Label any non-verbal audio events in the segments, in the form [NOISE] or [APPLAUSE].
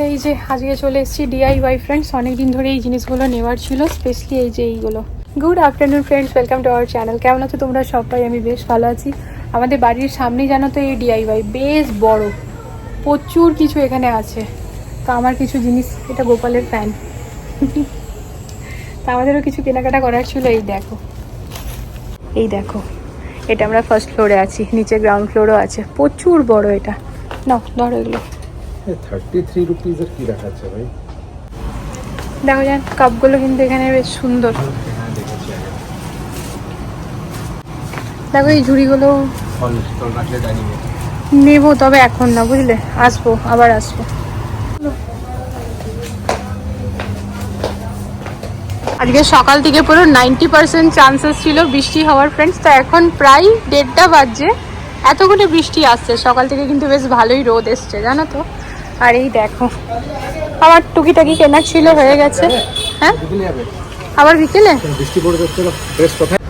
তো এই যে আজকে চলে এসেছি ডিআইওয়াই ফ্রেন্ডস অনেকদিন ধরে এই জিনিসগুলো নেওয়ার ছিল স্পেশালি এই যে এইগুলো। Good afternoon friends welcome to our channel কেমন আছো তোমরা সবাই? আমি বেশ ভালো আছি। আমাদের বাড়ির সামনেই জানো তো এই ডিআইওয়াই বেশ বড়। প্রচুর কিছু এখানে আছে। তো আমার কিছু জিনিস, এটা গোপালের ফ্যান তা আমাদেরও কিছু কেনাকাটা করার ছিল, এই দেখো। এই দেখো, এটা আমরা ফার্স্ট ফ্লোরে আছি, নিচে গ্রাউন্ড ফ্লোরও আছে। প্রচুর বড় এটা। নাও, ধরো এগুলো। থার্টি থ্রি রুপিজের কি দেখাচ্ছে ভাই? দেখো যান কাপগুলো কিন্তু এখানে বেশ সুন্দর। হ্যাঁ দেখো এই ঝুড়িগুলো নেব তবে এখন না বুঝলে? আসব আবার আসব। আজকে সকাল থেকে পুরো নাইনটি পার্সেন্ট চান্সেস ছিল বৃষ্টি হওয়ার ফ্রেন্ডস তো এখন প্রায় দেড়টা বাজছে। এতগুলো বৃষ্টি আসছে। সকাল থেকে কিন্তু বেশ ভালোই রোদ এসছে জানো তো? আর এই দেখো। আমার টুকিটাকি কেনার ছিল, হয়ে গেছে। হ্যাঁ? আবার বিকেলে? বৃষ্টি পড়ে যাচ্ছিল ড্রেস কোথায়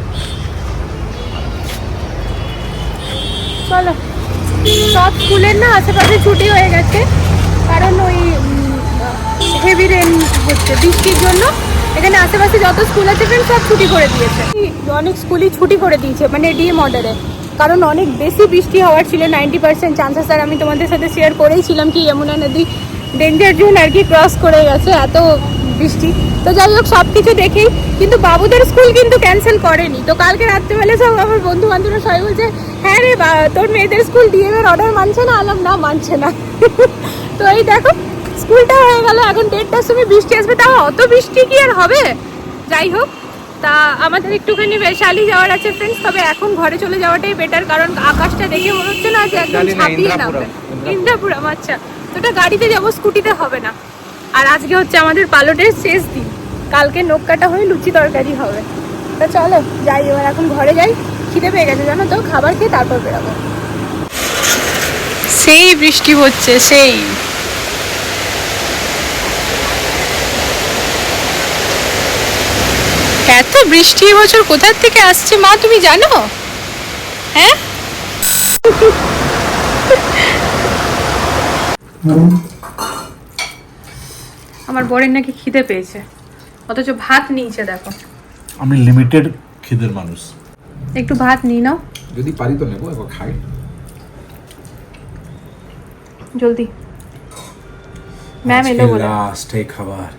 চলো। সব স্কুলের না আশেপাশে ছুটি হয়ে গেছে। কারণ ওই হেভি রেন হচ্ছে। বৃষ্টির জন্য এখানে আশেপাশে যত স্কুল আছে ফ্রেন্ড সব ছুটি করে দিয়েছে। অনেক স্কুলই ছুটি করে দিয়েছে মানে ডিএম অর্ডারে কারণ অনেক বেশি বৃষ্টি হওয়ার ছিল নাইনটি পার্সেন্ট চান্সেস আর আমি তোমাদের সাথে শেয়ার করেইছিলাম কি যমুনা নদী ডেঞ্জার জোন আর কি ক্রস করে গেছে, এত বৃষ্টি। তো যাই হোক সব কিছু দেখেই, কিন্তু বাবুদের স্কুল কিন্তু ক্যান্সেল করেনি। তো কালকে রাত্রেবেলা সব আমার বন্ধু বান্ধবরা সবাই বলছে হ্যাঁ রে বা- তোর মেয়েদের স্কুল ডিএম এর অর্ডার মানছে না? আলাম, না, মানছে না। [LAUGHS] তো এই দেখো স্কুলটা হয়ে গেল, এখন দেড়টার সময় বৃষ্টি আসবে, তাও অত বৃষ্টি কি আর হবে? যাই হোক তা আমাদের একটুখানি বৈশালী যাওয়ার আছে ফ্রেন্ডস তবে এখন ঘরে চলে যাওয়াটাই বেটার কারণ আকাশটা দেখে মনে হচ্ছে না যে একদম ছাপিয়ে নামবে। ইন্দ্রাপুরম আচ্ছা। তো ওটা গাড়িতে যাব স্কুটিতে হবে না। আর আজকে হচ্ছে আমাদের পালটের শেষ দিন। কালকে নখ কাটা হয়ে লুচি তরকারি হবে। তো চলো যাই এবার এখন ঘরে যাই। খিদে পেয়ে গেছে জানো তো? খাবার খেয়ে তারপর বেরোবো। সেই বৃষ্টি হচ্ছে সেই। এত বৃষ্টি এবছর কোথার থেকে আসছে মা তুমি জানো? হ্যাঁ? আমার বরের নাকি খিদে পেয়েছে। অথচ ভাত নিয়েছে দেখো। আমি লিমিটেড খিদের মানুষ। একটু ভাত নিয়ে নাও। যদি পারি তো নেব একবার খাই। জলদি। ম্যাম এলো বলে। লাস্ট এই খাবার।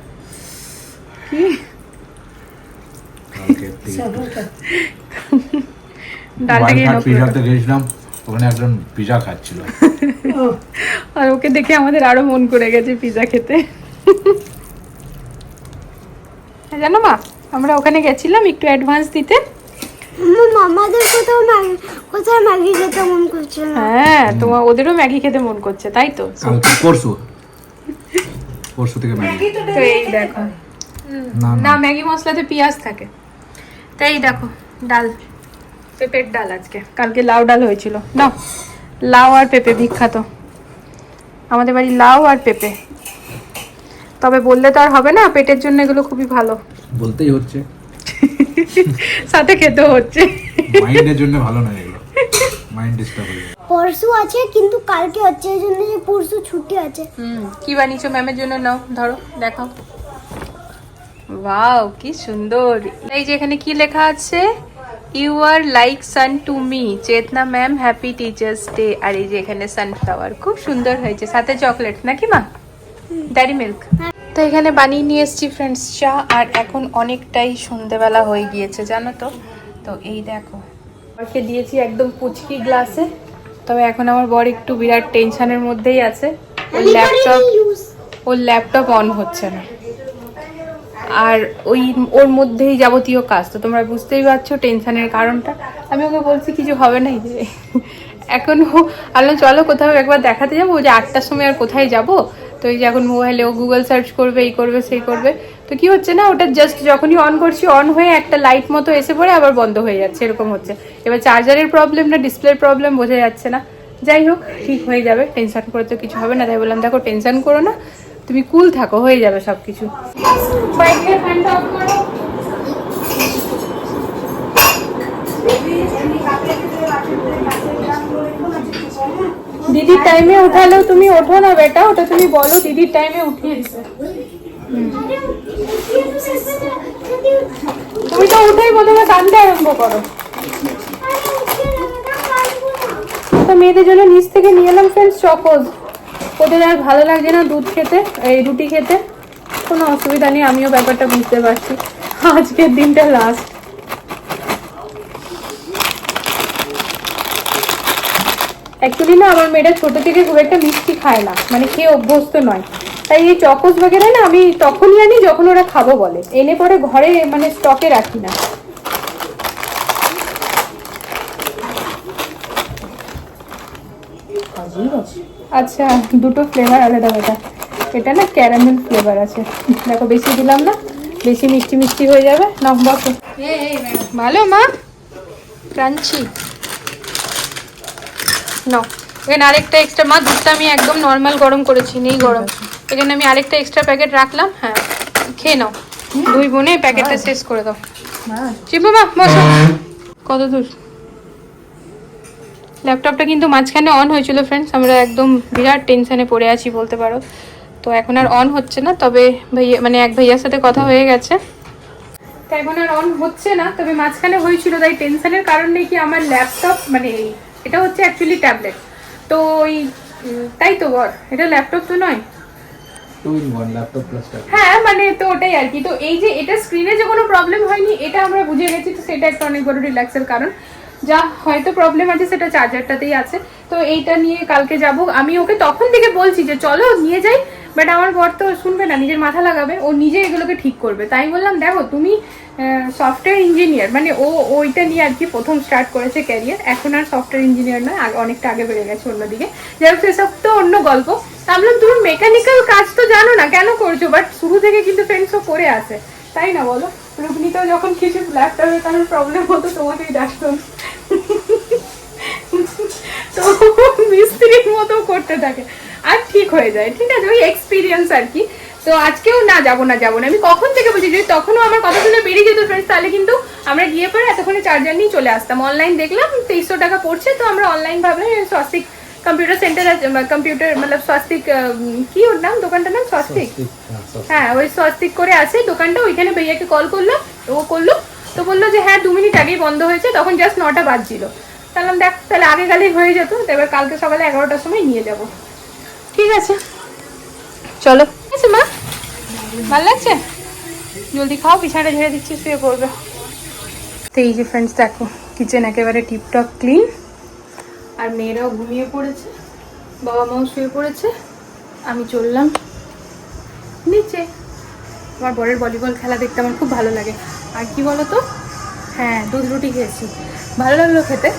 কি কালকে থেকে ডালটা গিয়ে ওয়াইল্ড পিজাতে [LAUGHS] গেছিলাম ওখানে একজন পিজা খাচ্ছিল। আর ওকে দেখে আমাদের আরও মন করে গেছে পিজা খেতে। জানো মা আমরা ওখানে গেছিলাম একটু অ্যাডভান্স দিতে। আমাদের কোথাও ম্যাগি কোথায় ম্যাগি খেতে মন করছে হ্যাঁ তোমার ওদেরও ম্যাগি খেতে মন করছে তাই তো? পরশু। পরশু থেকে ম্যাগি। তো এই দেখো। না না। না ম্যাগি মশলাতে পেঁয়াজ থাকে। তাই দেখো ডাল। পেঁপের ডাল আজকে। কালকে লাউ ডাল হয়েছিল। না লাউ আর পেঁপে বিখ্যাত। আমাদের বাড়ি লাউ আর পেঁপে। তবে বললে তো আর হবে না পেটের জন্য এগুলো খুবই ভালো। বলতেই হচ্ছে। সাথে খেতে হচ্ছে। মাইন্ডের জন্য ভালো না এগুলো। মাইন্ড ডিস্টার্ব হয়ে যায়। পরশু আছে কিন্তু কালকে হচ্ছে এই জন্য যে পরশু ছুটি আছে। হুম কি বানিয়েছো ম্যামের জন্য? নাও ধরো দেখাও। ওয়াও কি সুন্দর। এই যে এখানে কি লেখা আছে? You are like sun to me Chetna ma'am happy teachers day আর এই যে এখানে সানফ্লাওয়ার খুব সুন্দর হয়েছে। সাথে চকলেট নাকি মা? ড্যারি মিল্ক তো এখানে বানিয়ে নিয়ে এসেছি ফ্রেন্ডস চা। আর এখন অনেকটাই সন্ধেবেলা হয়ে গিয়েছে জানো তো? তো এই দেখো। বরকে দিয়েছি একদম পুচকি গ্লাসে। তবে এখন আমার বর একটু বিরাট টেনশনের মধ্যেই আছে। ওর ল্যাপটপ ওর ল্যাপটপ অন হচ্ছে না। আর ওই ওর মধ্যেই যাবতীয় কাজ। তো তোমরা বুঝতেই পারছ টেনশনের কারণটা। আমি ওকে বলছি, কিছু হবে না যে। এখনও আলো চলো কোথাও একবার দেখাতে যাব যে আটটার সময় আর কোথায় যাব? তো এই যে এখন মোবাইলে ও গুগল সার্চ করবে, এই করবে, সেই করবে। তো কি হচ্ছে না, ওটা জাস্ট যখনই অন করছি অন হয়ে একটা লাইট মতো এসে পড়ে, আবার বন্ধ হয়ে যাচ্ছে, এরকম হচ্ছে। এবার চার্জারের প্রবলেম না ডিসপ্লের প্রবলেম বোঝা যাচ্ছে না। যাই হোক, ঠিক হয়ে যাবে টেনশন করে তো কিছু হবে না। তাই বললাম, দেখো টেনশন করো না। তুমি কুল থাকো হয়ে যাবে সব কিছু দিদির টাইমে উঠালেও তুমি ওঠো না বেটা ওটা তুমি বলো দিদির টাইমে উঠিয়ে দিতে তুমি তো উঠেই প্রথমে কান্দতে আরম্ভ করো। তো মেয়েদের জন্য নিচ থেকে নিয়ে এলাম ফ্রেন্ডস চকোজ ওদের আর ভালো লাগছে না দুধ খেতে, এই রুটি খেতে। কোনো অসুবিধা নেই, আমিও ব্যাপারটা বুঝতে পারছি। আজকের দিনটা লাস্ট অ্যাকচুয়ালি না আমার মেয়েটা ছোট থেকে খুব একটা মিষ্টি খায় না মানে খেয়ে অভ্যস্ত নয়। তাই এই চকোস বাগেরা না আমি তখনই আনি যখন ওরা খাব বলে। এনে পরে ঘরে মানে স্টকে রাখি না। আচ্ছা দুটো ফ্লেভার আলাদা আলাদা। এটা না ক্যারামেল ফ্লেভার আছে। দেখো বেশি দিলাম না বেশি মিষ্টি মিষ্টি হয়ে যাবে। না বসো। ভালো মা? ক্রাঞ্চি। নাও। এখানে আরেকটা এক্সট্রা মা দুধটা আমি একদম নর্মাল গরম করেছি নেই গরম। এখানে আমি আরেকটা এক্সট্রা প্যাকেট রাখলাম হ্যাঁ। খেয়ে নাও। দুই বোনে প্যাকেটটা শেষ করে দাও। চিপু মা বসো। কত দূর? ল্যাপটপটা কিন্তু মাঝখানে অন হয়েছিল ফ্রেন্ডস আমরা একদম বিরাট টেনশানে পড়ে আছি বলতে পারো। তো এখন আর অন হচ্ছে না তবে ভাইয়া মানে এক ভাইয়ার সাথে কথা হয়ে গেছে। তো এখন আর অন হচ্ছে না তবে মাঝখানে হয়েছিল তাই টেনশনের কারণ নেই কি আমার ল্যাপটপ মানে এটা হচ্ছে অ্যাকচুয়ালি ট্যাবলেট তো ওই তাই তো বল এটা ল্যাপটপ তো নয়। হ্যাঁ মানে তো ওটাই আর কি। তো এই যে এটা স্ক্রিনে যে কোনো প্রবলেম হয়নি এটা আমরা বুঝে গেছি তো সেটা একটা অনেক বড় রিল্যাক্সের কারণ। যা হয়তো প্রবলেম আছে, সেটা চার্জারটাতেই আছে। তো এইটা নিয়ে কালকে যাব। আমি ওকে তখন থেকে বলছি যে, চলো নিয়ে যাই। বাট আমার বর তো শুনবে না, নিজের মাথা লাগাবে। ও নিজে এগুলোকে ঠিক করবে। তাই বললাম, দেখো, তুমি সফটওয়্যার ইঞ্জিনিয়ার মানে ও, ওইটা নিয়ে আর কি প্রথম স্টার্ট করেছে ক্যারিয়ার এখন আর সফটওয়্যার ইঞ্জিনিয়ার না আগে- অনেকটা আগে বেড়ে গেছে অন্যদিকে। যাই হোক, সেসব তো অন্য গল্প। তা বললাম তুমি মেকানিক্যাল কাজ তো জানো না, কেন করছ? বাট শুরু থেকে কিন্তু ফ্রেন্ডসও করে আছে তাই না বলো? রুগনিতেও যখন কিছু ল্যাপটপে কারোর প্রবলেম হতো, তোমাকেই ডাকতো। তো মিস্ত্রির মতো করতে থাকে। আর ঠিক হয়ে যায়, ঠিক আছে? ওই এক্সপিরিয়েন্স আর কি। তো আজকেও না, যাব না যাব না। আমি কখন থেকে বলছি, যদি তখনও আমার কথা শুনে বেরিয়ে যেত ফ্রেন্ডস তাহলে কিন্তু আমরা গিয়ে পরে এতক্ষণে চার্জার নিয়ে চলে আসতাম। অনলাইন দেখলাম, তেইশশো টাকা পড়ছে, তো আমরা অনলাইন ভাবলাম স্বস্তিক কম্পিউটার সেন্টার আছে কম্পিউটার মানে স্বস্তিক কি ওর নাম? দোকানটার নাম স্বস্তিক হ্যাঁ ওই স্বস্তিক করে আছে দোকানটা ওইখানে ভাইয়াকে কল করল ও করল তো বলল যে হ্যাঁ দু মিনিট আগেই বন্ধ হয়েছে তখন জাস্ট নটা বাজছিল। তাহলে দেখ তাহলে আগে গেলেই হয়ে যেত এবার কালকে সকালে এগারোটার সময় নিয়ে যাব। ঠিক আছে? চলো। ঠিক আছে মা? ভালো লাগছে? জলদি খাও বিছানাটা ঝেড়ে দিচ্ছি শুয়ে পড়বে। তো এই যে ফ্রেন্ডস দেখো কিচেন একেবারে টিপটপ ক্লিন আর মেয়েরাও ঘুমিয়ে পড়েছে বাবা মাও শুয়ে পড়েছে, আমি চললাম নিচে। আমার বরের ভলিবল খেলা দেখতে আমার খুব ভালো লাগে। আর কি বলো তো হ্যাঁ দুধ রুটি খেয়েছি। ভালো লাগল খেতে।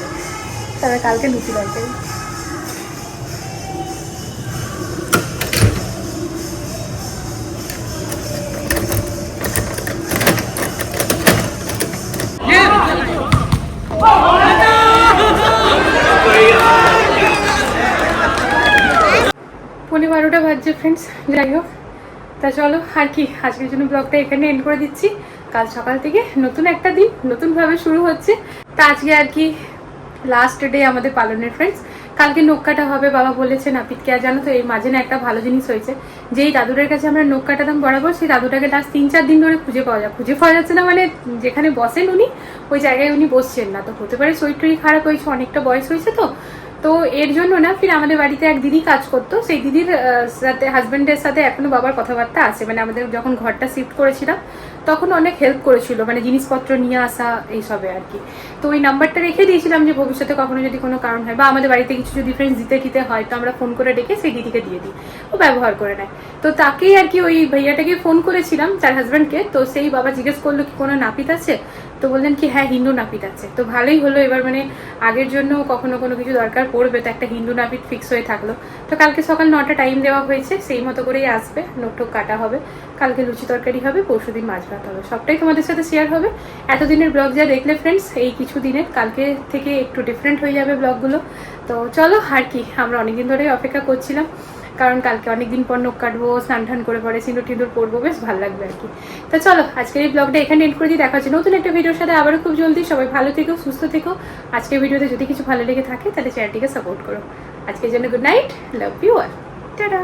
তবে কালকে লুচি দরকারি পনেরো বারোটা বাজছে ফ্রেন্ডস যাই হোক, তা চলো, আর কি, আজকের জন্য ব্লগটা এখানে এন্ড করে দিচ্ছি। কাল সকাল থেকে নতুন একটা দিন, নতুনভাবে শুরু হচ্ছে। তা আজকে আর কি লাস্ট ডে আমাদের পালনের ফ্রেন্ডস কালকে নখ কাটা হবে, বাবা বলেছে নাপিতকে আর জানো তো, এই মাঝে না একটা ভালো জিনিস হয়েছে। যেই দাদুটার কাছে আমরা নখ কাটাতাম বরাবর, সেই দাদুটাকে লাস্ট তিন চার দিন ধরে খুঁজে পাওয়া যায়। খুঁজে পাওয়া যাচ্ছে না মানে যেখানে বসেন উনি, ওই জায়গায় উনি বসছেন না। তো হতে পারে শরীর খারাপ হয়েছে, অনেকটা বয়স হয়েছে তো তো এর জন্য না ফির আমাদের বাড়িতে এক দিদি কাজ করতো। সেই দিদির সাথে হাজবেন্ডের সাথে এখনও বাবার কথাবার্তা আছে। মানে আমাদের যখন ঘরটা শিফট করেছিলাম, তখন অনেক হেল্প করেছিল। মানে জিনিসপত্র নিয়ে আসা, এইসবে আর কি। তো ওই নাম্বারটা রেখে দিয়েছিলাম যে ভবিষ্যতে কখনো যদি কোনো কারণ হয় বা আমাদের বাড়িতে কিছু যদি ফ্রেন্ডস দিতে দিতে হয়, তো আমরা ফোন করে ডেকে সেই দিদিকে দিয়ে দিই। ও ব্যবহার করে নেয়। তো তাকেই আর কি ওই ভাইয়াটাকে ফোন করেছিলাম, তার হাজব্যান্ডকে তো সেই বাবা জিজ্ঞেস করল, কি কোনো নাপিত আছে? তো বললেন কি হ্যাঁ হিন্দু নাপিত আছে। তো ভালোই হলো। এবার মানে আগের জন্য কখনো কোনো কিছু দরকার পড়বে, তো একটা হিন্দু নাপিত ফিক্স হয়ে থাকল। তো কালকে সকাল নটা টাইম দেওয়া হয়েছে, সেই মতো করেই আসবে। নোট টোক কাটা হবে। কালকে লুচি তরকারি হবে পরশুদিন মাছ ভাত হবে। সবটাই তোমাদের সাথে শেয়ার হবে। এতদিনের ব্লগ যা দেখলে ফ্রেন্ডস এই কিছু দিনের। কালকে থেকে একটু ডিফারেন্ট হয়ে যাবে ব্লগগুলো তো চলো, আর কি, আমরা অনেকদিন ধরেই অপেক্ষা করছিলাম। কারণ কালকে অনেকদিন পর নখ কাটবো, স্নান টান করে পরে সিঁদুর টিঁদুর পরবো, বেশ ভালো লাগবে আর কি। তো চলো, আজকের এই ব্লগটা এখানে এন্ড করে দিয়ে দেখা হচ্ছে নতুন একটা ভিডিওর সাথে, আবারও খুব জলদি, সবাই ভালো থেকো, সুস্থ থেকো। আজকের ভিডিওতে যদি কিছু ভালো লেগে থাকে, তাহলে চ্যানেলটিকে সাপোর্ট করো। আজকের জন্য গুড নাইট লাভ ইউ আর টাটা